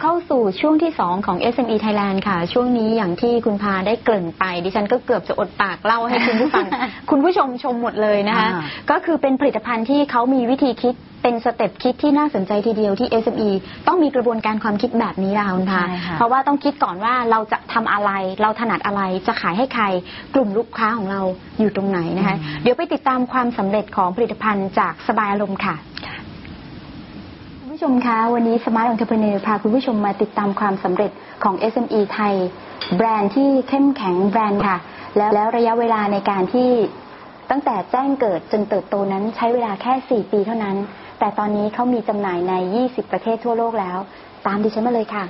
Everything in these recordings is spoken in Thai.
เข้าสู่ช่วงที่ 2 ของ SME Thailand ค่ะ ช่วงนี้อย่างที่คุณพาได้เกริ่นไป ดิฉันก็เกือบจะอดปากเล่าให้คุณผู้ฟัง คุณผู้ชมชมหมดเลยนะคะอ่าก็คือเป็นผลิตภัณฑ์ที่เขามีวิธีคิดเป็นสเต็ปคิดที่น่าสนใจทีเดียวที่ SME ต้องมีกระบวนการความคิดแบบนี้ล่ะคุณพาใช่ค่ะเพราะว่าต้องคิดก่อนว่าเราจะทำอะไร เราถนัดอะไรจะขายให้ใคร กลุ่มลูกค้าของเราอยู่ตรงไหนนะคะเดี๋ยวไปติดตามความสำเร็จของผลิตภัณฑ์จากสบายอารมณ์ค่ะคุณ ผู้ชมคะวันนี้ Smart Entrepreneur พาคุณผู้ชมมาติดตามความสำเร็จของ SME ไทย แบรนด์ที่เข้มแข็งแบรนด์ค่ะ แล้วแล้วระยะเวลาในการที่ตั้งแต่แจ้งเกิดจนเติบโตนั้นใช้เวลาแค่ 4 ปีเท่านั้น แต่ตอนนี้เขามีจำหน่ายใน 20 ประเทศทั่วโลกแล้ว ตามดิฉันมาเลยค่ะ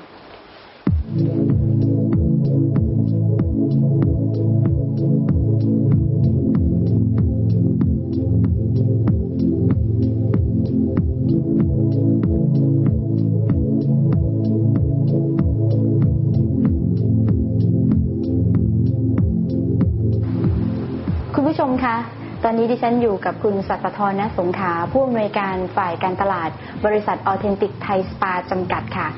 ชมคะตอนนี้ดิฉันอยู่กับคุณสัตธรณสงขาผู้อำนวยการฝ่ายการตลาด บริษัทออเทนติกไทยสปาจำกัดค่ะ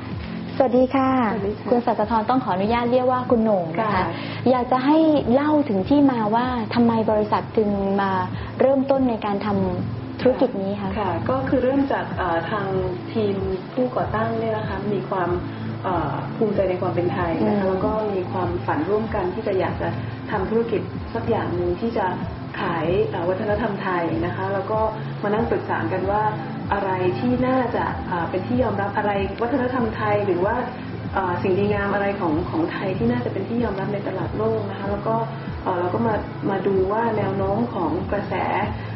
สวัสดีค่ะสวัสดีค่ะคุณสัตธรต้องขออนุญาตเรียกว่าคุณโหน่งนะคะค่ะอยากจะให้เล่าถึงที่มาว่าทำไมบริษัทจึงมาเริ่มต้นในการทำธุรกิจนี้คะค่ะ ก็คือเริ่มจากเอ่อทางทีมผู้ก่อตั้งเนี่ยนะคะมีความเอ่อ ภูมิใจในความเป็นไทยนะอืคะมแล้วก็มีความฝันร่วมกันที่จะอยากจะทำธุรกิจสักอย่างหนึ่งที่จะขายเอ่อวัฒนธรรมไทยนะคะ แล้วก็มานั่งปรึกษากันว่าอะไรที่น่าจะเอ่อเป็นที่ยอมรับอะไรวัฒนธรรมไทยหรือว่าเอ่อสิ่งดีงามอะไรของของไทยที่น่าจะเป็นที่ยอมรับในตลาดโลกนะคะ แล้วก็เอ่อเราก็มามาดูว่าแนวโน้มของกระแสเอ่อ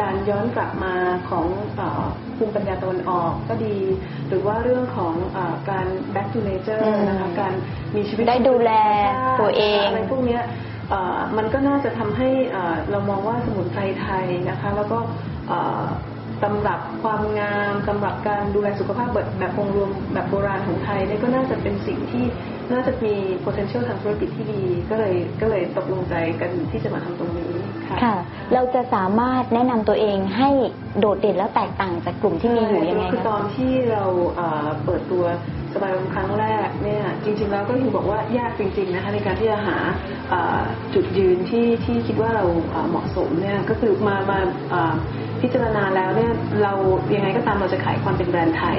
การย้อนกลับมาของเอ่อภูมิปัญญาตะวันออกก็ดี หรือว่าเรื่องของเออการ back to nature อืมนะคะการมีชีวิตได้ดูแลตัวเองอะไรพวกเนี้ยเอ่อมันก็น่าจะทำให้เอ่อเรามองว่าสมุนไพรไทยนะคะ แล้วก็เอ่อ ตำรับความงามตำรับการดูแลสุขภาพแบบแบบองค์รวมแบบโบราณของไทยเนี่ยก็น่าจะเป็นสิ่งที่น่าจะมี potential ทางธุรกิจที่ดี ก็เลยก็เลยตกลงใจกันที่จะมาทำตรงนี้ค่ะค่ะ เราจะสามารถแนะนำตัวเองให้โดดเด่นและแตกต่างจากกลุ่มที่มีอยู่ยังไงคือตคะอนที่เราเอ่อเปิดตัวสบายวันครั้งแรกเนี่ยจริง ๆ แล้วก็ยังบอกว่ายากจริง ๆนะคะในการที่จะหาเอ่อจุดยืนที่ที่คิดว่าเราเอ่อเหมาะสมเนี่ยก็คือมามาเอ่อ พิจารณาแล้วเนี่ยเรายังไงก็ตามเราจะขายความเป็นแบรนด์ไทย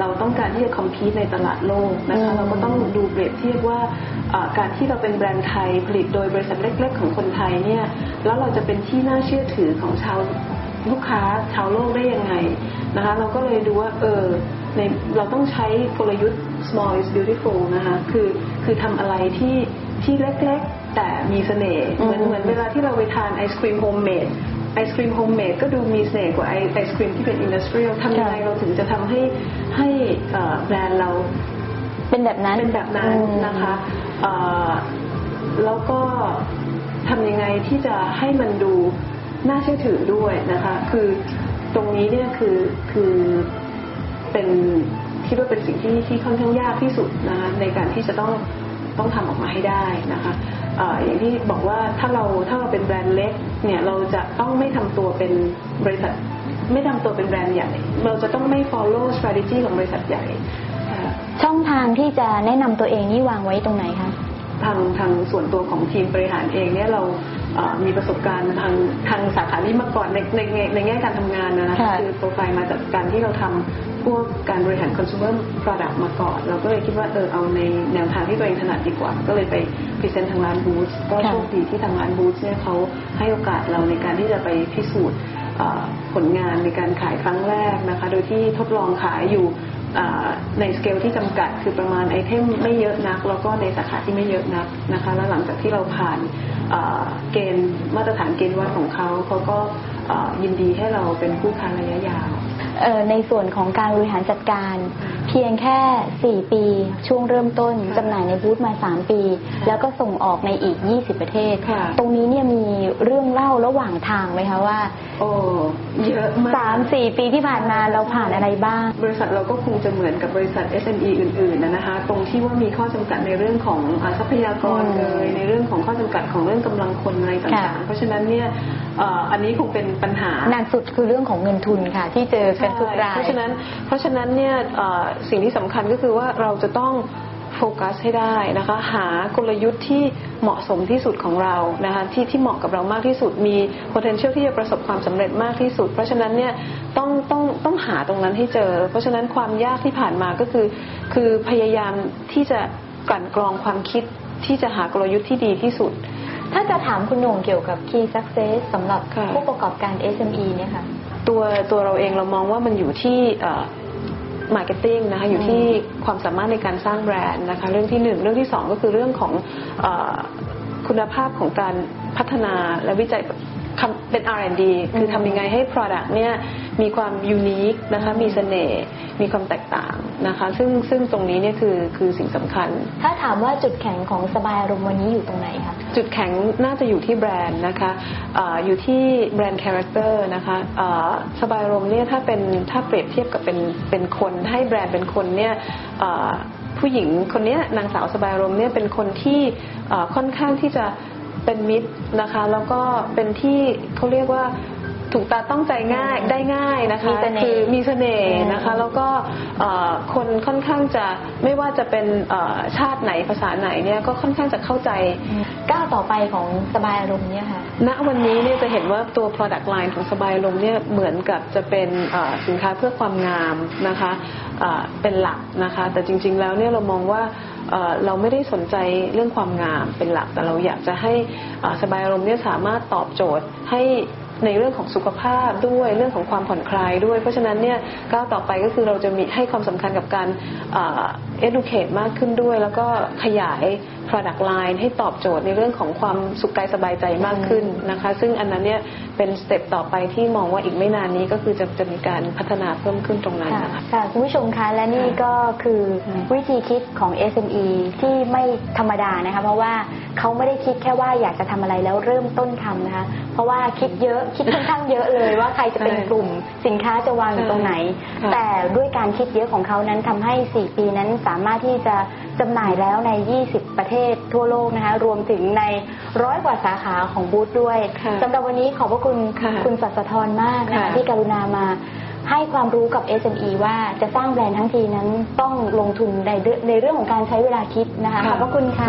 เราต้องการที่จะคอมพีตในตลาดโลกนะคะอืมเราก็ต้องดูเปรียบเทียบว่าเอ่อการที่เราเป็นแบรนด์ไทยผลิตโดยบริษัทเล็ก ๆ ของคนไทยเนี่ยแล้วเราจะเป็นที่น่าเชื่อถือของชาวลูกค้าชาวโลกได้ยังไงนะคะเราก็เลยดูว่าเออในเราต้องใช้กลยุทธ์ small is beautiful นะคะคือคือทำอะไรที่ที่เล็กๆ แต่มีเสน่ห์เหมือนอืมเหมือนเวลาที่เราไปทานไอศครีมโฮมเมด ไอศครีมโฮมเมดก็ดูมีเสน่ห์กว่าไอไอศครีมที่เป็นอินดัสเทรียลทำยังไงเราถึงจะทำให้ให้เอ่อแบรนด์เราเป็นแบบนั้นเป็นแบบนั้นอืมนะคะเอ่อแล้วก็ทำยังไงที่จะให้มันดูน่าเชื่อถือด้วยนะคะ คือตรงนี้เนี่ยคือคือเป็นคิดว่าเป็นสิ่งที่ที่ค่อนข้างยากที่สุดนะคะในการที่จะต้องต้องทำออกมาให้ได้นะคะเอ่ออย่างที่บอกว่าถ้าเราถ้าเราเป็นแบรนด์เล็กเนี่ยเราจะต้องไม่ทำตัวเป็นบริษัท ไม่ทำตัวเป็นแบรนด์ใหญ่ เราจะต้องไม่ follow strategy ของบริษัทใหญ่นะคะช่องทางที่จะแนะนำตัวเองนี่วางไว้ตรงไหนคะทางทางส่วนตัวของทีมบริหารเองเนี่ยเราเอ่อมีประสบการณ์ทางทางสาขานี้มาก่อนในในในในแง่การทำงานนะนะคะค่ะคือโปรไฟล์มาจากการที่เราทำ พวกการบริหาร consumer product มาก่อน เราก็เลยคิดว่าเออเอาในแนวทางที่ตัวเองถนัดดีกว่า ก็เลยไปพรีเซนต์ทางร้านบูธก็โชคดีที่ทางร้านบูธเนี่ยเขาให้โอกาสเราในการที่จะไปพิสูจน์เอ่อผลงานในการขายครั้งแรกนะคะ โดยที่ทดลองขายอยู่อ่าในสเกลที่จำกัดคือประมาณไอเทมไม่เยอะนัก แล้วก็ในสาขาที่ไม่เยอะนักนะคะ แล้วหลังจากที่เราผ่านอ่าเกณฑ์มาตรฐานเกณฑ์วัดของเขาเขาก็อ่ายินดีให้เราเป็นผู้ค้าระยะยาวเอ่อ ในส่วนของการบริหารจัดการ เพียงแค่ 4 ปี ช่วงเริ่มต้นค่ะจำหน่ายในบูธมา 3 ปี แล้วก็ส่งออกในอีก 20 ประเทศค่ะตรงนี้เนี่ยมีเรื่องเล่าระหว่างทางไหมคะว่าโอ้เยอะมาก3 4ปีที่ผ่านมาเราผ่านอะไรบ้าง บริษัทเราก็คงจะเหมือนกับบริษัท SME อื่นๆนะนะคะ ตรงที่ว่ามีข้อจำกัดในเรื่องของอาทรัพยากรอืมเลยในเรื่องของข้อจำกัดของเรื่องกำลังคนอะไรต่างค่ะๆเพราะฉะนั้นเนี่ยเอ่ออันนี้คงเป็นปัญหานานสุดคือเรื่องของเงินทุนค่ะ ที่เจอกันทุกรายเพราะฉะนั้นเพราะฉะนั้นเนี่ยเอ่อสิ่งที่สำคัญก็คือว่าเราจะต้องโฟกัสให้ได้นะคะหากลยุทธ์ที่เหมาะสมที่สุดของเรานะคะที่ที่เหมาะกับเรามากที่สุดมี potential ที่จะประสบความสำเร็จมากที่สุด เพราะฉะนั้นเนี่ยต้องต้องต้องหาตรงนั้นให้เจอ เพราะฉะนั้นความยากที่ผ่านมาก็คือ คือพยายามที่จะกลั่นกรองความคิดที่จะหากลยุทธ์ที่ดีที่สุด ถ้าจะถามคุณโหน่งเกี่ยวกับ Key Success สำหรับค่ะผู้ประกอบการ SME เนี่ยค่ะ ตัวตัวเราเองเรามองว่ามันอยู่ที่มาร์เก็ตติ้งนะคะอยู่ที่ความสามารถในการสร้างแบรนด์นะคะเรื่องที่หนึ่งเรื่องที่สองก็คือเรื่องของเออคุณภาพของการพัฒนาและวิจัยคำ เป็น R&D คือทำยังไงให้ Product เนี่ยมีความยูนิคนะคะมีเสน่ห์มีความแตกต่างนะคะซึ่งซึ่งตรงนี้เนี่ยคือคือสิ่งสำคัญ ถ้าถามว่าจุดแข็งของสบายอารมณ์วันนี้อยู่ตรงไหนคะจุดแข็งน่าจะอยู่ที่แบรนด์นะคะเอออยู่ที่แบรนด์คาแรคเตอร์นะคะเอ่อสบายอารมณ์เนี่ยถ้าเป็นถ้าเปรียบเทียบกับเป็นเป็นคนให้แบรนด์เป็นคนเนี่ยเอ่อผู้หญิงคนเนี้ยนางสาวสบายอารมณ์เนี่ยเป็นคนที่เอ่อค่อนข้างที่จะ เป็นมิตรนะคะ แล้วก็เป็นที่เขาเรียกว่าถูกตาต้องใจง่ายได้ง่ายนะคะมีเสน่ห์คือมีเสน่ห์นะคะอืมแล้วก็เอ่อคนค่อนข้างจะไม่ว่าจะเป็นเอ่อชาติไหนภาษาไหนเนี่ยก็ค่อนข้างจะเข้าใจก้าวต่อไปของสบายอารมณ์เนี่ยค่ะณวันนี้เนี่ยจะเห็นว่าตัว product line ของสบายลมเนี่ยเหมือนกับจะเป็นเอ่อสินค้าเพื่อความงามนะคะเอ่อเป็นหลักนะคะ แต่จริง ๆ แล้วเนี่ยเรามองว่า เราไม่ได้สนใจเรื่องความงามเป็นหลัก แต่เราอยากจะให้สบายอารมณ์เนี่ยสามารถตอบโจทย์ให้ในเรื่องของสุขภาพด้วยเรื่องของความผ่อนคลายด้วย เพราะฉะนั้นเนี่ยก้าวต่อไปก็คือเราจะมีให้ความสำคัญกับการเอ่อ educate มากขึ้นด้วย แล้วก็ขยาย product line ให้ตอบโจทย์ในเรื่องของความสุขกายสบายใจมากขึ้นนะคะ ซึ่งอันนั้นเนี่ย เป็นสเต็ปต่อไปที่มองว่าอีกไม่นานนี้ก็คือจะจะมีการพัฒนาเพิ่มขึ้นตรงนั้นค่ะนะคะค่ะคุณผู้ชมคะและนี่ก็คือวิธีคิดของ SME ที่ไม่ธรรมดานะคะเพราะว่าเขาไม่ได้คิดแค่ว่าอยากจะทำอะไรแล้วเริ่มต้นทำนะคะเพราะว่าคิดเยอะคิดค่อนข้างเยอะเลยว่าใครจะเป็นใช่กลุ่มสินค้าจะวางอยู่ตรงไหนค่ะแต่ด้วยการคิดเยอะของเขานั้นทำให้ 4 ปีนั้นสามารถที่จะ จำหน่ายแล้วใน 20 ประเทศทั่วโลกนะคะ รวมถึงในร้อยกว่าสาขาของบูธด้วยค่ะสำหรับวันนี้ขอบพระคุณค่ะคุณสัสธรมากนะคะค่ะที่กรุณามาให้ความรู้กับ SME ว่าจะสร้างแบรนด์ทั้งทีนั้นต้องลงทุนในเรื่องในเรื่องของการใช้เวลาคิดนะคะขอบพระคุณค่ะ